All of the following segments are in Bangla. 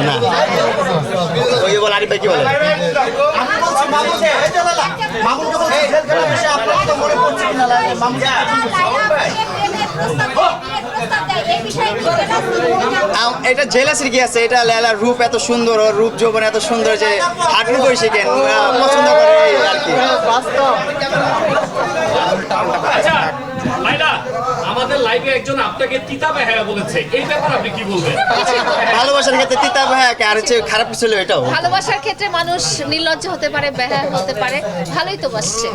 না ওই কি জেল এটা জেলাসির কি আছে? এটা লেলার রূপ এত সুন্দর, ওর রূপ যৌবন এত সুন্দর যে হাঁটুর বয়সী কেন পছন্দ করে আর কি। লাইভে একজন আপনাকে তিতা ভাইয়া বলেছে। এই ব্যাপার আপনি কি বলবেন? ভালোবাসার ক্ষেত্রে তিতা ভাইয়া আর হচ্ছে খারাপ ছিল এটাও ভালোবাসার ক্ষেত্রে মানুষ নির্লজ্জ হতে পারে বেহা হতে পারে। ভালোই তো বাসছে।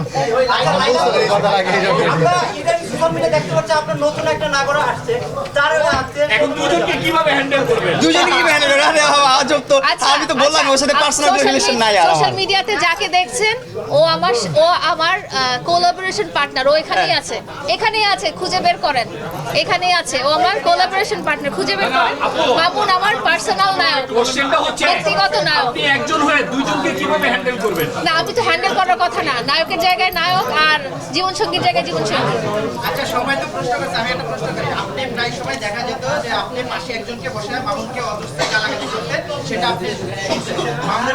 দুজনকে কীভাবে হ্যান্ডেল করবেন? দুজনকে পাচ্ছি ওর সাথে পার্সোনাল রিলেশন নাই আর সোশ্যাল মিডিয়াতে যাকে দেখছেন ও আমার ও আমার কোলাবোরেশন পার্টনার ও এখানেই হ্যাঁ। আছে। এখানেই আছে খুঁজে বের করেন। এখানেই আছে। ও আমার কোলাবোরেশন পার্টনার খুঁজে বের করেন। মামুন আমার পার্সোনাল নায়ক। কোশ্চেনটা হচ্ছে ব্যক্তিগত নায়ক। আপনি একজন হয়ে দুইজনকে কীভাবে হ্যান্ডেল করবেন? না আমি তো হ্যান্ডেল করার কথা না। নায়কের জায়গায় নায়ক আর জীবন সঙ্গীর জায়গায় জীবন সঙ্গী আচ্ছা সবাই তো প্রশ্ন করছে আমি একটা প্রশ্ন করি। আপনি প্রায় সময় দেখা যেত যে আপনি পাশে একজনকে বসে মামুনকে অদৃশ্য গালাগালি করতেন? সেটা আপনি শুনছেন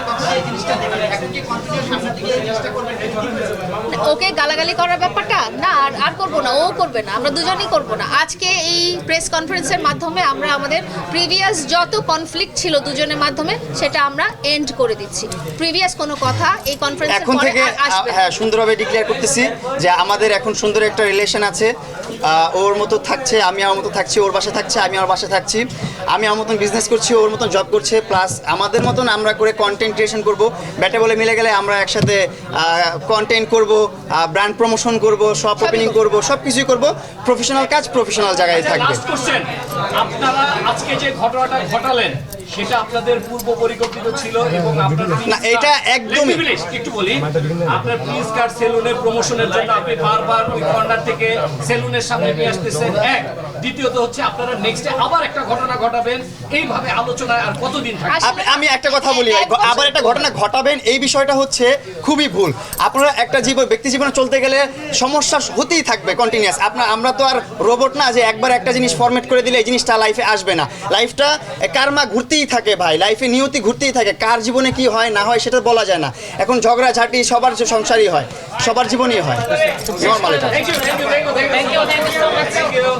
কথা এই জিনিসটা দেখেন এখন কি কন্টিনিউ সামনের দিকে এই জিনিসটা করবেন ওকে গালাগালি করার ব্যাপারটা? না আর আর করব না ও করবে না আমরা দুজনেই করব না। আজকে এই প্রেস কনফারেন্সের মাধ্যমে আমরা আমাদের প্রিভিয়াস যত কনফ্লিক্ট ছিল দুজনের মাধ্যমে সেটা আমরা এন্ড করে দিচ্ছি। প্রিভিয়াস কোনো কথা এই কনফারেন্সের এখন পরে থেকে আসবে হ্যাঁ সুন্দরভাবে ডিক্লেয়ার করতেছি যে আমাদের এখন সুন্দর একটা রিলেশন আছে। ওর মতো থাকছে, আমি আমার মতো থাকছি, ওর বাসায় থাকছে, আমি আমার বাসায় থাকছি। আমি আমার মতন বিজনেস করছি ওর মতন জব করছে প্লাস আমাদের মতন আমরা করে কন্টেন্ট ক্রিয়েশন করব। ব্যাটে বলে মিলে গেলে আমরা একসাথে কন্টেন্ট করব ব্র্যান্ড প্রমোশন করব শপ ওপেনিং করব সব কিছুই করব। প্রফেশনাল কাজ প্রফেশনাল জায়গায় থাকবে। আপনারা আজকে যে ঘটনাটা ঘটালেন সেটা আপনাদের পূর্ব পরিকল্পিত ছিল এবং আপনার না, এটা একটু বলি আপনার প্রিন্স কার সেলুনের প্রমোশনের জন্য আপনি বারবার ওই কর্নার থেকে সেলুনের সামনে নিয়ে আসতেছেন। এক দ্বিতীয়ত হচ্ছে আপনারা নেক্সটে আবার একটা ঘটনা ঘটাবেন। এইভাবে আলোচনায় আর কতদিন থাকবে? আমি একটা কথা বলি আবার একটা ঘটনা ঘটাবেন এই বিষয়টা হচ্ছে খুবই ভুল। আপনারা একটা জীবন ব্যক্তি জীবনে চলতে গেলে সমস্যা হতেই থাকবে কন্টিনিউয়াস আপনার আমরা তো আর রোবট না যে একবার একটা জিনিস ফরম্যাট করে দিলে এই জিনিসটা লাইফে আসবে না। লাইফটা কারমা ঘুরতেই থাকে ভাই লাইফে নিয়তি ঘুরতেই থাকে, কার জীবনে কি হয়, না হয় সেটা বলা যায় না। এখন ঝগড়া, ঝাঁটি সবার সংসারই হয়, সবার জীবনই হয়। নর্মাল এটা।